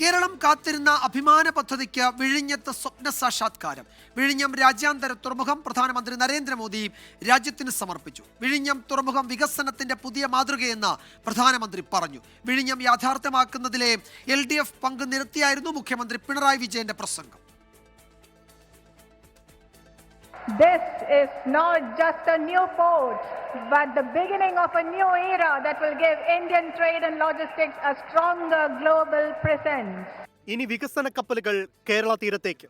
കേരളം കാത്തിരുന്ന അഭിമാന പദ്ധതിക്ക് വിഴിഞ്ഞത്ത് സ്വപ്ന സാക്ഷാത്കാരം. വിഴിഞ്ഞം രാജ്യാന്തര തുറമുഖം പ്രധാനമന്ത്രി നരേന്ദ്രമോദി രാജ്യത്തിന് സമർപ്പിച്ചു. വിഴിഞ്ഞം തുറമുഖം വികസനത്തിന്റെ പുതിയ മാതൃകയെന്ന് പ്രധാനമന്ത്രി പറഞ്ഞു. വിഴിഞ്ഞം യാഥാർത്ഥ്യമാക്കുന്നതിലെ എൽ ഡി എഫ് പങ്ക് നിരത്തിയായിരുന്നു മുഖ്യമന്ത്രി പിണറായി വിജയന്റെ പ്രസംഗം. This is not just a new port, but the beginning of a new era that will give Indian trade and logistics a stronger global presence. ഇനി വികസന കപ്പലുകൾ കേരള തീരത്തേക്ക്.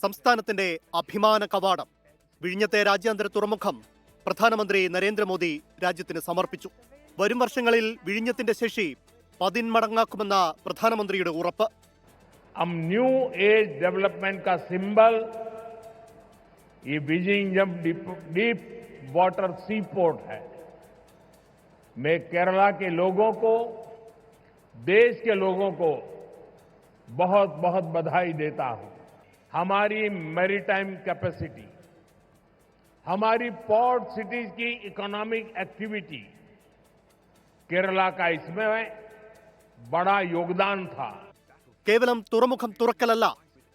സംസ്ഥാനത്തിന്റെ അഭിമാന കവാടം. വിഴിഞ്ഞത്തെ രാജ്യാന്തര തുറമുഖം പ്രധാനമന്ത്രി നരേന്ദ്രമോദി രാജ്യത്തിന് സമർപ്പിച്ചു. വരും വർഷങ്ങളിൽ വിഴിഞ്ഞത്തിന്റെ ശേഷി പതിന്മടങ്ങാക്കുമെന്ന പ്രധാനമന്ത്രിയുടെ ഉറപ്പ്. ന്യൂ ഏജ് ഡെവലപ്മെന്റ് സിംബൽ ഈ ബീജിംഗ് ഡീപ് वाटर सी पोर्ट है मैं केरला के लोगों को देश के लोगों को बहुत बहुत बधाई देता हूं हमारी मैरीटाइम कैपेसिटी हमारी पोर्ट सिटीज की इकोनॉमिक एक्टिविटी केरला का इसमें बड़ा योगदान था കേവലം തുറമുഖം തുറക്കലല്ല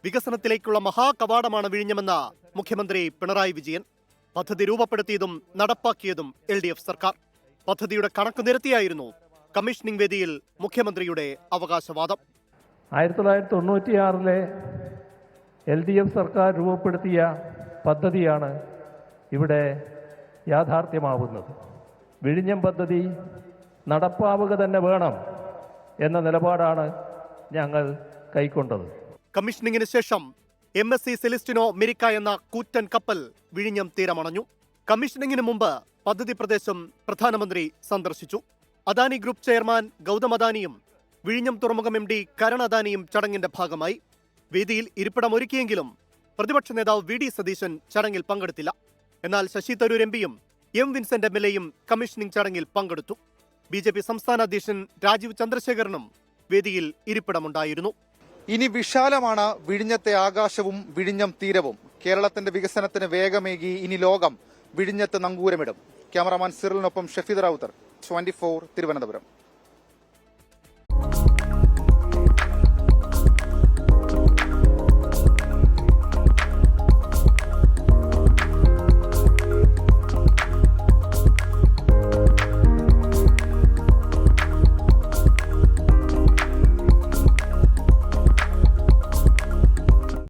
വികസനത്തിലേക്കുള്ള മഹാകവാടമാണ് വിഴിഞ്ഞമെന്ന് മുഖ്യമന്ത്രി പിണറായി വിജയൻ പദ്ധതി രൂപപ്പെടുത്തിയതും നടപ്പാക്കിയതും എൽ ഡി എഫ് സർക്കാർ. പദ്ധതിയുടെ കണക്ക് നിരത്തിയായിരുന്നു കമ്മീഷനിംഗ് വേദിയിൽ മുഖ്യമന്ത്രിയുടെ അവകാശവാദം. ആയിരത്തി തൊള്ളായിരത്തി തൊണ്ണൂറ്റിയാറിലെ എൽ ഡി എഫ് സർക്കാർ രൂപപ്പെടുത്തിയ പദ്ധതിയാണ് ഇവിടെ യാഥാർത്ഥ്യമാവുന്നത്. വിഴിഞ്ഞം പദ്ധതി നടപ്പാവുക തന്നെ വേണം എന്ന നിലപാടാണ് ഞങ്ങൾ കൈക്കൊണ്ടത്. കമ്മീഷനിങ്ങിന് ശേഷം M S C Celestino Maresca എന്ന കൂറ്റൻ കപ്പൽ വിഴിഞ്ഞം തീരമണഞ്ഞു. കമ്മീഷനിങ്ങിന് മുമ്പ് പദ്ധതി പ്രദേശം പ്രധാനമന്ത്രി സന്ദർശിച്ചു. അദാനി ഗ്രൂപ്പ് ചെയർമാൻ ഗൗതം അദാനിയും വിഴിഞ്ഞം തുറമുഖം എം ഡി കരൺ അദാനിയും ചടങ്ങിന്റെ ഭാഗമായി. വേദിയിൽ ഇരിപ്പിടമൊരുക്കിയെങ്കിലും പ്രതിപക്ഷ നേതാവ് വി ഡി സതീശൻ ചടങ്ങിൽ പങ്കെടുത്തില്ല. എന്നാൽ ശശി തരൂർ എം പിയും എം വിൻസെന്റ് എം എൽ എയും കമ്മീഷനിംഗ് ചടങ്ങിൽ പങ്കെടുത്തു. ബി ജെ പി സംസ്ഥാന അധ്യക്ഷൻ രാജീവ് ചന്ദ്രശേഖരനും വേദിയിൽ ഇരിപ്പിടമുണ്ടായിരുന്നു. ഇനി വിശാലമാണ് വിഴിഞ്ഞത്തെ ആകാശവും വിഴിഞ്ഞം തീരവും. കേരളത്തിന്റെ വികസനത്തിന് വേഗമേകി ഇനി ലോകം വിഴിഞ്ഞത്ത് നങ്കൂരമിടും. ക്യാമറാമാൻ സിറിലിനൊപ്പം ഷഫീദ് റാവുത്തർ ട്വന്റി ഫോർ തിരുവനന്തപുരം.